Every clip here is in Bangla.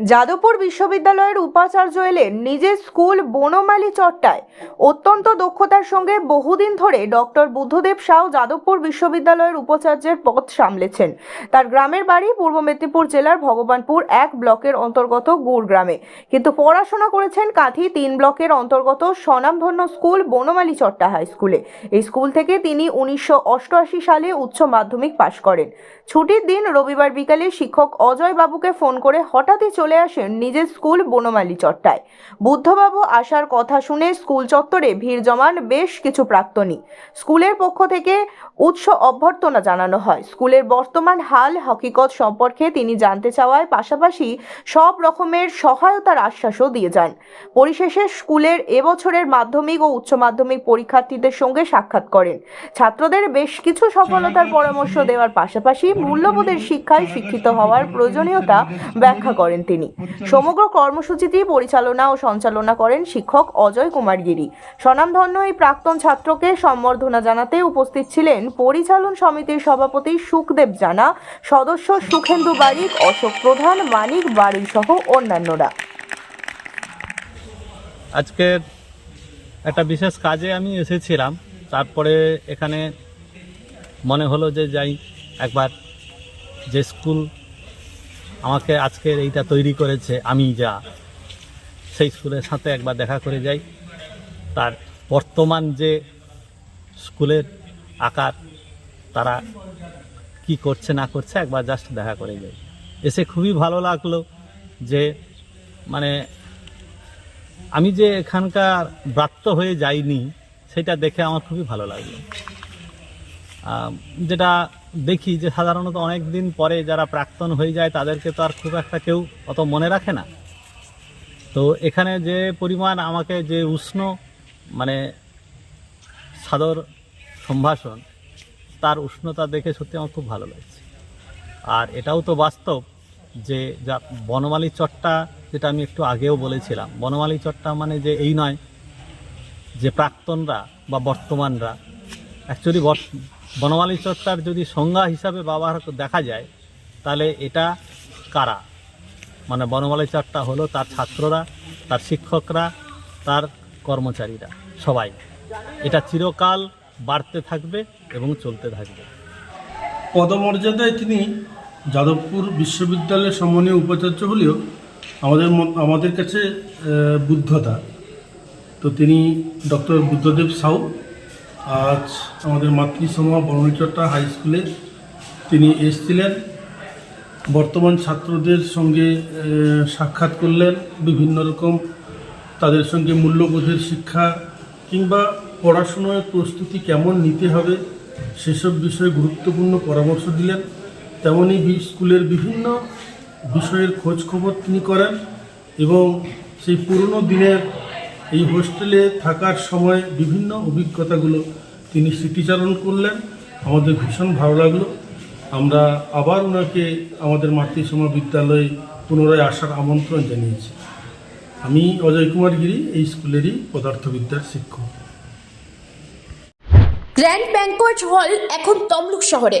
যাদবপুর বিশ্ববিদ্যালয়ের উপাচার্য এলেন নিজের স্কুল বনমালী চট্টায় অত্যন্ত দক্ষতার সঙ্গে বহুদিন ধরে ডক্টর বুদ্ধদেব সাউ যাদবপুর বিশ্ববিদ্যালয়ের উপাচার্যের পদ সামলেছেন। তার গ্রামের বাড়ি পূর্ব মেদিনীপুর জেলার ভগবানপুর এক ব্লকের অন্তর্গত গুড় গ্রামে কিন্তু পড়াশোনা করেছেন কাঁথি তিন ব্লকের অন্তর্গত স্বনামধন্য স্কুল বনমালী চট্টা হাই স্কুলে। এই স্কুল থেকে তিনি উনিশশো অষ্টআশি সালে উচ্চ মাধ্যমিক পাশ করেন। ছুটির দিন রবিবার বিকালে শিক্ষক অজয় বাবুকে ফোন করে হঠাৎই চলে আসেন নিজের স্কুল বনমালী চট্টায়। বুদ্ধবাবু আসার কথা শুনে স্কুল চত্বরে ভিড় জমান বেশ কিছু প্রাক্তনী। স্কুলের পক্ষ থেকে উৎস অভ্যর্থনা জানানো হয়। স্কুলের বর্তমান হাল, হকিকত সম্পর্কে তিনি জানতে চাওয়ায় পাশাপাশি সব রকমের সহায়তার আশ্বাসও দিয়ে যান। পরিশেষে স্কুলের এবছরের মাধ্যমিক ও উচ্চ মাধ্যমিক পরীক্ষার্থীদের সঙ্গে সাক্ষাৎ করেন। ছাত্রদের বেশ কিছু সফলতার পরামর্শ দেওয়ার পাশাপাশি মূল্যবোধের শিক্ষায় শিক্ষিত হওয়ার প্রয়োজনীয়তা ব্যাখ্যা করেন তিনি। সমগ্র কর্মসূচিটি পরিচালনা ও সঞ্চালনা করেন শিক্ষক অজয় কুমার গিরি। স্বনামধন্য এই প্রাক্তন ছাত্রকে সম্বর্ধনা জানাতে উপস্থিত ছিলেন পরিচালন সমিতির সভাপতি সুখদেব জানা সদস্য সুখেন্দু বারিক অশোক প্রধান মানিক বাড়ি সহ অন্যান্যরা। আজকের একটা বিশেষ কাজে আমি এসেছিলাম। তারপরে এখানে মনে হলো যে যাই একবার যে স্কুল আমাকে আজকের এইটা তৈরি করেছে আমি যা। সেই স্কুলের সাথে একবার দেখা করে যাই। তার বর্তমান যে স্কুলের আকার, তারা কি করছে না করছে একবার জাস্ট দেখা করে যাই। এসে খুবই ভালো লাগল যে মানে আমি যে এখানকার ব্রাত্য হয়ে যাইনি, সেটা দেখে আমার খুবই ভালো লাগল। যেটা দেখি যে সাধারণত অনেক দিন পরে যারা প্রাক্তন হয়ে যায়, তাদেরকে তো আর খুব একটা কেউ অত মনে রাখে না। তো এখানে যে পরিমাণ আমাকে যে উষ্ণ মানে সাদর সম্ভাষণ, তার উষ্ণতা দেখে সত্যি আমার খুব ভালো লাগছে। আর এটাও তো বাস্তব যে যা বনমালী চট্টা, যেটা আমি একটু আগেও বলেছিলাম, বনমালী চট্টা মানে যে এই নয় যে প্রাক্তনরা বা বর্তমানরা। অ্যাকচুয়ালি বনমালী চর্চার যদি সংজ্ঞা হিসাবে ব্যবহার দেখা যায়, তাহলে এটা কারা? মানে বনমালী চর্চা হলো তার ছাত্ররা, তার শিক্ষকরা, তার কর্মচারীরা, সবাই। এটা চিরকাল বাড়তে থাকবে এবং চলতে থাকবে। পদমর্যাদায় তিনি যাদবপুর বিশ্ববিদ্যালয়ের সম্মানীয় উপাচার্য হলেও আমাদের আমাদের কাছে বুদ্ধতা তো তিনি ডক্টর বুদ্ধদেব সাউ আজ আমাদের মাতৃসমা বর্ণচট্টা হাই স্কুলে তিনি এসেছিলেন। বর্তমান ছাত্রদের সঙ্গে সাক্ষাৎ করলেন বিভিন্ন রকম তাদের সঙ্গে মূল্যবোধের শিক্ষা কিংবা পড়াশোনার প্রস্তুতি কেমন নিতে হবে সেসব বিষয়ে গুরুত্বপূর্ণ পরামর্শ দিলেন। তেমনই বি- স্কুলের বিভিন্ন বিষয়ের খোঁজ খবর তিনি করেন এবং সেই পুরনো দিনের এই হোস্টেলে থাকার সময় বিভিন্ন অভিজ্ঞতাগুলো তিনি স্মৃতিচারণ করলেন। আমাদের ভীষণ ভালো লাগল। আমরা আবার ওনাকে আমাদের মাতৃসমা বিদ্যালয়ে পুনরায় আসার আমন্ত্রণ জানিয়েছি। আমি অজয় কুমার গিরি, এই স্কুলেরই পদার্থবিদ্যার শিক্ষক। গ্র্যান্ড ব্যাংকোয়েট হল এখন তমলুক শহরে।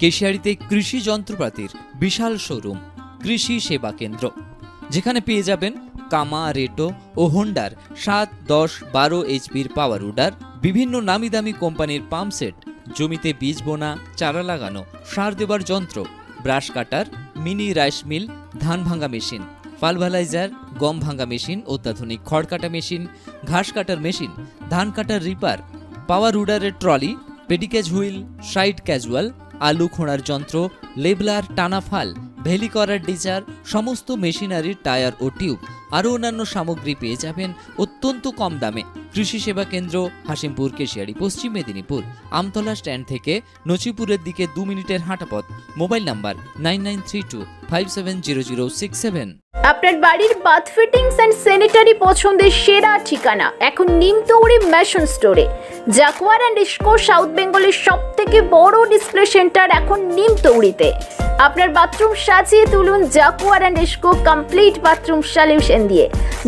কেশিয়ারিতে কৃষি যন্ত্রপাতির বিশাল শোরুম, কৃষি সেবা কেন্দ্র। যেখানে পেয়ে যাবেন কামা, রেটো ও হোন্ডার সাত, দশ, বারো এইচপির পাওয়ার উডার বিভিন্ন নামি দামি কোম্পানির পাম্প সেট, জমিতে বীজ বোনা, চারা লাগানো, সার দেবার যন্ত্র, brush cutter, mini rice mill, ধান ভাঙা মেশিন পালভালাইজার গম ভাঙা মেশিন, অত্যাধুনিক খড় কাটা মেশিন, ঘাস কাটার মেশিন, ধান কাটার রিপার, পাওয়ার উডারের ট্রলি পেডিকেজ হুইল, সাইড ক্যাজুয়াল আলু খোঁড়ার যন্ত্র, লেবলার টানাফাল ভেলি করার ডিজার, সমস্ত মেশিনারির টায়ার ও টিউব আরও অন্যান্য সামগ্রী পেয়ে যাবেন অত্যন্ত কম দামে। কৃষি সেবা কেন্দ্র হাসিমপুর, কেশিয়ারি, পশ্চিম মেদিনীপুর। আমতলা স্ট্যান্ড থেকে নচিপুরের দিকে দু মিনিটের হাঁটাপথ। Mobile number nine nine three two five seven zero zero six seven. আপনার বাড়ির বাথ ফিটিংস অ্যান্ড স্যানিটারি পছন্দের সেরা ঠিকানা এখন নিমতৌড়ি ম্যাশন স্টোরে জাকুয়ার অ্যান্ড ইস্কো সাউথ বেঙ্গলের সব থেকে বড় ডিসপ্লে সেন্টার এখন নিমতৌড়িতে। আপনার বাথরুম সাজিয়ে তুলুন Jaquar and Essco complete bathroom solution দিয়ে।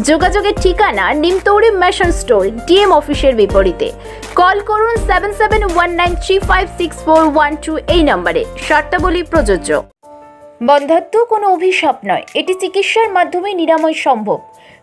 যোগাযোগের ঠিকানা নিমতৌরি মেশন স্টোর ডিএম অফিসের বিপরীতে। কল করুন seven seven one nine three five six four one two এই নম্বরে। শর্তাবলী প্রযোজ্য। বন্ধাত্ম কোনো অভিশাপ নয়। এটি চিকিৎসার মাধ্যমে নিরাময় সম্ভব।